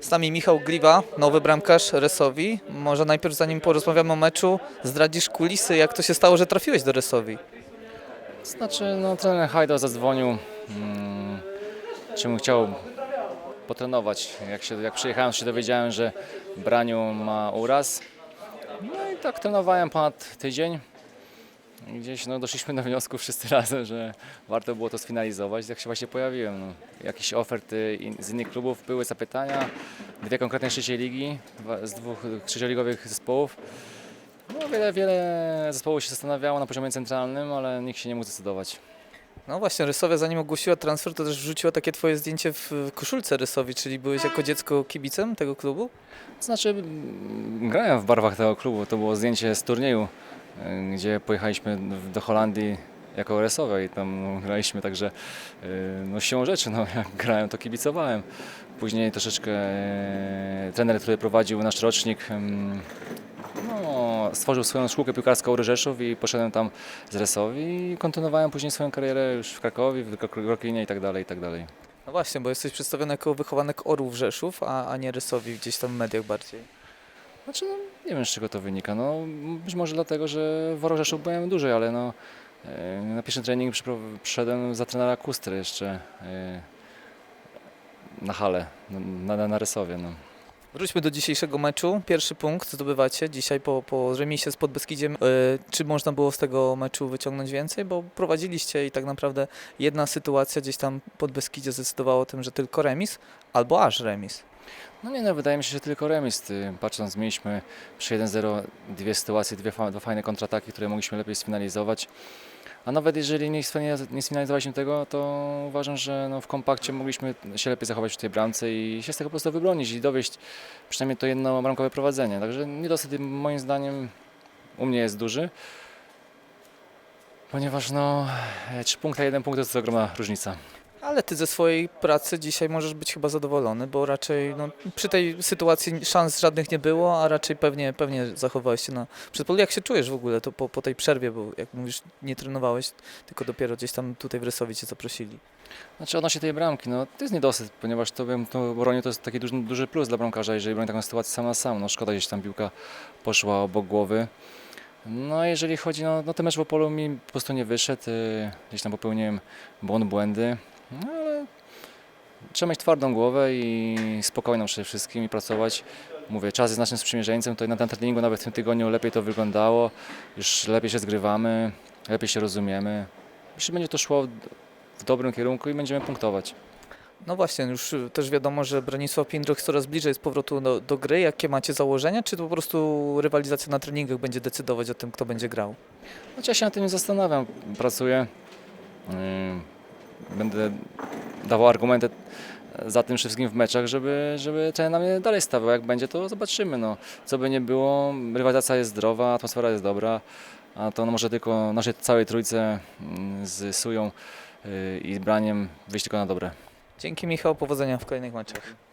Z nami Michał Gliwa, nowy bramkarz Resowi. Może najpierw zanim porozmawiamy o meczu, zdradzisz kulisy, jak to się stało, że trafiłeś do Resowi? Znaczy, no trener Hajdo zadzwonił, mm, czemu chciał potrenować. Jak, się, jak przyjechałem, się dowiedziałem, że Braniu ma uraz. No i tak trenowałem ponad tydzień. Gdzieś no, doszliśmy do wniosku wszyscy razem, że warto było to sfinalizować. Tak się właśnie pojawiłem. No. Jakieś oferty in, z innych klubów były, zapytania. Dwie konkretne trzeciej ligi dwa- z dwóch trzecioligowych zespołów. No, wiele, wiele zespołów się zastanawiało na poziomie centralnym, ale nikt się nie mógł zdecydować. No właśnie, Rysowia zanim ogłosiła transfer, to też wrzuciła takie twoje zdjęcie w koszulce Rysowi, czyli byłeś jako dziecko kibicem tego klubu? To znaczy, grałem w barwach tego klubu. To było zdjęcie z turnieju, gdzie pojechaliśmy do Holandii jako resowe i tam graliśmy, także y, no siłą rzeczy, no, jak grałem, to kibicowałem. Później troszeczkę e, trener, który prowadził nasz rocznik, no, stworzył swoją szkółkę piłkarską Ryżeszów i poszedłem tam z Resowi i kontynuowałem później swoją karierę już w Krakowie, w Krokinie i tak dalej, i tak dalej. No właśnie, bo jesteś przedstawiony jako wychowanek Orłów Rzeszów, a, a nie Rysowi gdzieś tam w mediach bardziej. Znaczy, no, nie wiem z czego to wynika. No, być może dlatego, że w Orożeszu byłem dłużej, ale no, e, na pierwszy trening przyszedłem za trenera Kustry jeszcze e, na halę, na, na, na Rysowie. No. Wróćmy do dzisiejszego meczu. Pierwszy punkt zdobywacie dzisiaj po, po remisie z Podbeskidziem. Yy, czy można było z tego meczu wyciągnąć więcej? Bo prowadziliście i tak naprawdę jedna sytuacja gdzieś tam Podbeskidzie zdecydowała o tym, że tylko remis albo aż remis. No nie no, wydaje mi się, że tylko remis. Patrząc, mieliśmy przy 1-0 dwie sytuacje, dwie, dwa fajne kontrataki, które mogliśmy lepiej sfinalizować. A nawet jeżeli nie sfinaliz- nie sfinalizowaliśmy tego, to uważam, że no w kompakcie mogliśmy się lepiej zachować w tej bramce i się z tego po prostu wybronić i dowieść przynajmniej to jedno bramkowe prowadzenie. Także niedosyt moim zdaniem u mnie jest duży, ponieważ no 3 punkty a 1 punkt to jest ogromna różnica. Ale ty ze swojej pracy dzisiaj możesz być chyba zadowolony, bo raczej no, przy tej sytuacji szans żadnych nie było, a raczej pewnie, pewnie zachowałeś się na przedpolu. Jak się czujesz w ogóle to po, po tej przerwie, bo jak mówisz, nie trenowałeś, tylko dopiero gdzieś tam tutaj w Rysowi cię zaprosili. Znaczy odnośnie tej bramki, no to jest niedosyt, ponieważ to bym to to jest taki duży, duży plus dla bramkarza, jeżeli broni taką sytuację sam na sam. No szkoda, gdzieś tam piłka poszła obok głowy. No jeżeli chodzi, no, no ten mecz w Opolu mi po prostu nie wyszedł, y, gdzieś tam popełniłem błąd, błędy, no ale trzeba mieć twardą głowę i spokojną przede wszystkim i pracować. Mówię, czas jest naszym sprzymierzeńcem, to na tym treningu nawet w tym tygodniu lepiej to wyglądało, już lepiej się zgrywamy, lepiej się rozumiemy. Myślę, że będzie to szło w- dobrym kierunku i będziemy punktować. No właśnie, już też wiadomo, że Bronisław Pindroch coraz bliżej jest powrotu do, do gry. Jakie macie założenia? Czy to po prostu rywalizacja na treningach będzie decydować o tym, kto będzie grał? Chociaż ja się nad tym nie zastanawiam, pracuję. Yy, Będę dawał argumenty za tym wszystkim w meczach, żeby, żeby trener na mnie dalej stawiał. Jak będzie, to zobaczymy. No. Co by nie było, rywalizacja jest zdrowa, atmosfera jest dobra, a to no może tylko naszej całej trójce mm, z Sują yy, i Braniem wyjść tylko na dobre. Dzięki Michał, powodzenia w kolejnych meczach.